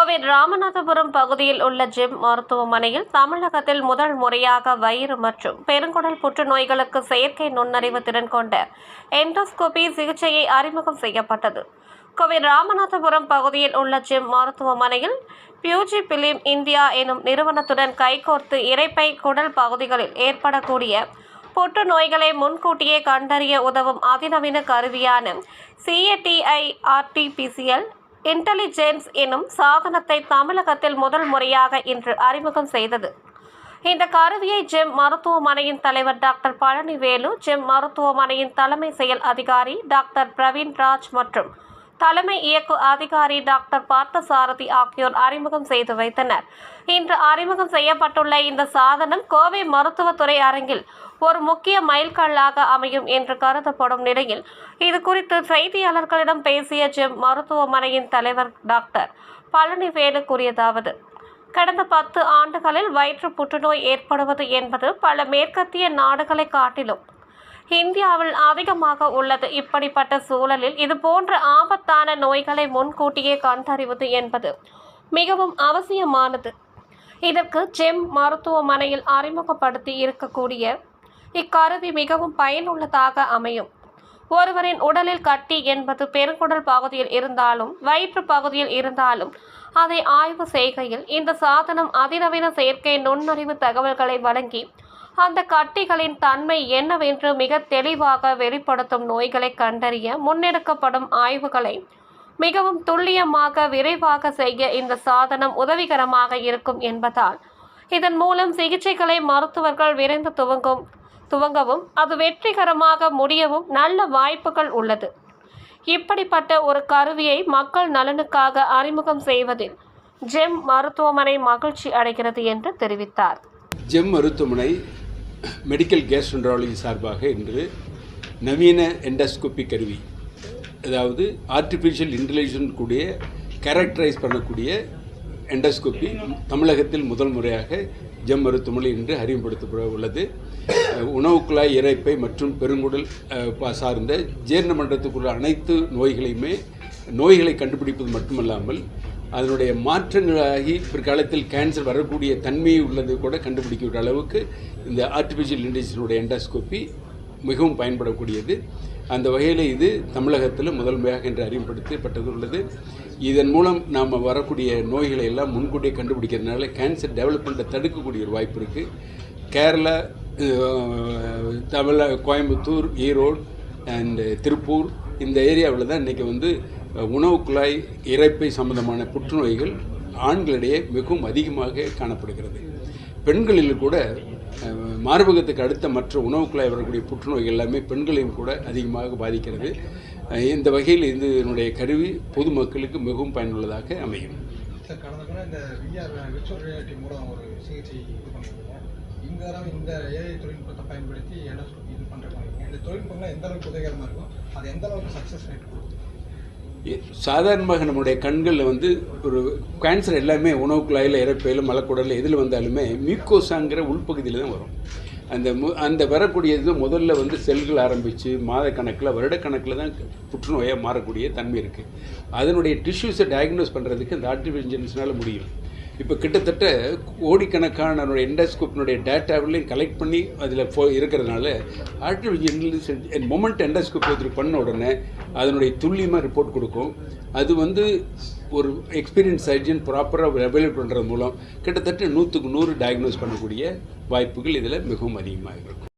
கோவை ராமநாதபுரம் பகுதியில் உள்ள ஜிம் மருத்துவமனையில் தமிழகத்தில் முதல் முறையாக வயிறு மற்றும் பெருங்குடல் புற்றுநோய்களுக்கு செயற்கை நுண்ணறிவு திறன் கொண்ட எண்டோஸ்கோபி சிகிச்சையை அறிமுகம் செய்யப்பட்டது. கோவை ராமநாதபுரம் பகுதியில் உள்ள ஜிம் மருத்துவமனையில் பியூஜி பிலிம் இந்தியா எனும் நிறுவனத்துடன் கைகோர்த்து இறைப்பை குடல் பகுதிகளில் ஏற்படக்கூடிய புற்றுநோய்களை முன்கூட்டியே கண்டறிய உதவும் அதிநவீன கருவியான சிஏடிஐ ஆர்டிபிசிஎல் இன்டெலிஜென்ஸ் எனும் சாதனத்தை தமிழகத்தில் முதல் முறையாக இன்று அறிமுகம் செய்தது. இந்த கருவியை ஜெம் மருத்துவமனையின் தலைவர் டாக்டர் பழனிவேலு ஜெம் மருத்துவமனையின் தலைமை செயல் அதிகாரி டாக்டர் பிரவீன் ராஜ் மற்றும் தலைமை இயக்கு அதிகாரி டாக்டர் பார்த்தசாரதி ஆகியோர் அறிமுகம் செய்து வைத்தனர். இன்று அறிமுகம் செய்யப்பட்டுள்ள இந்த சாதனம் கோவை மருத்துவத்துறை அரங்கில் ஒரு முக்கிய மைல்கல்லாக அமையும் என்று கருதப்படும் நிலையில் இது குறித்து செய்தியாளர்களிடம் பேசிய ஜெம் மருத்துவமனையின் தலைவர் டாக்டர் பழனிவேலு கூறியதாவது கடந்த பத்து ஆண்டுகளில் வயிற்று புற்றுநோய் ஏற்படுவது என்பது பல மேற்கத்திய நாடுகளை காட்டிலும் இந்தியாவில் அதிகமாக உள்ளது. இப்படிப்பட்ட சூழலில் இது போன்ற ஆபத்தான நோய்களை முன்கூட்டியே கண்டறிவது என்பது மிகவும் அவசியமானது. இதற்கு ஜெம் மருத்துவமனையில் அறிமுகப்படுத்தி இருக்கக்கூடிய இக்கருவி மிகவும் பயனுள்ளதாக அமையும். ஒருவரின் உடலில் கட்டி என்பது பெருங்குடல் பகுதியில் இருந்தாலும் வயிற்று பகுதியில் இருந்தாலும் அதை ஆய்வு செய்கையில் இந்த சாதனம் அதிநவீன செயற்கை நுண்ணறிவு தகவல்களை வழங்கி அந்த கட்டிகளின் தன்மை என்னவென்று மிக தெளிவாக வெளிப்படுத்தும் நோய்களை கண்டறிய முன்னெடுக்கப்படும் ஆய்வுகளை மிகவும் துல்லியமாக விரைவாக செய்ய இந்த சாதனம் உதவிகரமாக இருக்கும் என்பதால் இதன் மூலம் சிகிச்சைகளை மருத்துவர்கள் விரைந்து துவங்கும் துவங்கவும் அது வெற்றிகரமாக முடியவும் நல்ல வாய்ப்புகள் உள்ளது. இப்படிப்பட்ட ஒரு கருவியை மக்கள் நலனுக்காக அறிமுகம் செய்வதில் ஜெம் மருத்துவமனை மகிழ்ச்சி அடைகிறது என்று தெரிவித்தார். ஜெம் மருத்துவமனை மெடிக்கல் கேஸ்ட்ரன்ட்ராலஜி சார்பாக இன்று நவீன எண்டோஸ்கோபி கருவி அதாவது ஆர்டிஃபிஷியல் இன்டெலிஜென்ட் கூடிய கேரக்டரைஸ் பண்ணக்கூடிய எண்டோஸ்கோபி தமிழகத்தில் முதல் முறையாக ஜெம் மருத்துவமனை இன்று அறிமுகப்படுத்தப்பட உள்ளது. அஹ், உணவு குழாய் மற்றும் பெருங்குடல் சார்ந்த ஜீரண மண்டலத்துக்குள்ள அனைத்து நோய்களையுமே நோய்களை கண்டுபிடிப்பது மட்டுமல்லாமல் அதனுடைய மாற்றங்களாகி பிற்காலத்தில் கேன்சர் வரக்கூடிய தன்மை உள்ளது கூட கண்டுபிடிக்கிற அளவுக்கு இந்த ஆர்டிஃபிஷியல் இன்டெலிஜென்ஸுடைய எண்டோஸ்கோபி மிகவும் பயன்படக்கூடியது. அந்த வகையில் இது தமிழகத்தில் முதன்மையாக என்று இன்று அறிமுகப்படுத்தப்பட்டது உள்ளது. இதன் மூலம் நாம் வரக்கூடிய நோய்களை எல்லாம் முன்கூட்டியே கண்டுபிடிக்கிறதுனால கேன்சர் டெவலப்மெண்ட்டை தடுக்கக்கூடிய ஒரு வாய்ப்பு இருக்குது கேரளா தமிழ கோயம்புத்தூர் ஈரோடு அண்டு திருப்பூர் இந்த ஏரியாவில் தான் இன்றைக்கி வந்து உணவு குழாய் இரைப்பை சம்பந்தமான புற்றுநோய்கள் ஆண்களிடையே மிகவும் அதிகமாக காணப்படுகிறது. பெண்களில் கூட மார்பகத்துக்கு அடுத்த மற்ற உணவு குழாய் வரக்கூடிய புற்றுநோய்கள் எல்லாமே பெண்களையும் கூட அதிகமாக பாதிக்கிறது. இந்த வகையில் இதனுடைய கருவி பொதுமக்களுக்கு மிகவும் பயனுள்ளதாக அமையும். இந்த ஏஐ தொழில்நுட்பத்தை பயன்படுத்தி எண்டோஸ்கோபி இது பண்ணுறாங்க இந்த தொழில்நுட்பம்லாம் எந்த அளவுக்கு உதவிகரமாக இருக்கும்? அது எந்த அளவுக்கு சக்ஸஸ் ரேட் கொடுக்கும்? சாதாரணமாக நம்முடைய கண்களில் வந்து ஒரு கேன்சர் எல்லாமே உணவு குழாயில் இறப்பையில் மலக்குடலில் எதில் வந்தாலுமே மியூக்கோசாங்கிற உள்பகுதியில் தான் வரும். அந்த மு அந்த வரக்கூடியது முதல்ல வந்து செல்கள் ஆரம்பித்து மாதக்கணக்கில் வருடக்கணக்கில் தான் புற்றுநோயாக மாறக்கூடிய தன்மை இருக்குது அதனுடைய டிஷ்யூஸை டயக்னோஸ் பண்ணுறதுக்கு இந்த ஆர்டிஃபிஷியல் இன்டெலிஜென்ஸ்னால முடியும். இப்போ கிட்டத்தட்ட கோடிக்கணக்கான நம்மளுடைய எண்டோஸ்கோப்பினுடைய டேட்டாவிலையும் கலெக்ட் பண்ணி அதில் போ இருக்கிறதுனால ஆர்டிஃபிஷியல் இன்டெலிஜென்ஸ் மொமெண்ட் எண்டோஸ்கோப் ஒருத்தர் பண்ண உடனே அதனுடைய துல்லியமாக ரிப்போர்ட் கொடுக்கும். அது வந்து ஒரு எக்ஸ்பீரியன்ஸ் சர்ஜன் ப்ராப்பராக அவைலபிள் பண்ணுறது மூலம் கிட்டத்தட்ட நூற்றுக்கு நூறு டயக்னோஸ் பண்ணக்கூடிய வாய்ப்புகள் இதில் மிகவும் அதிகமாக இருக்கும்.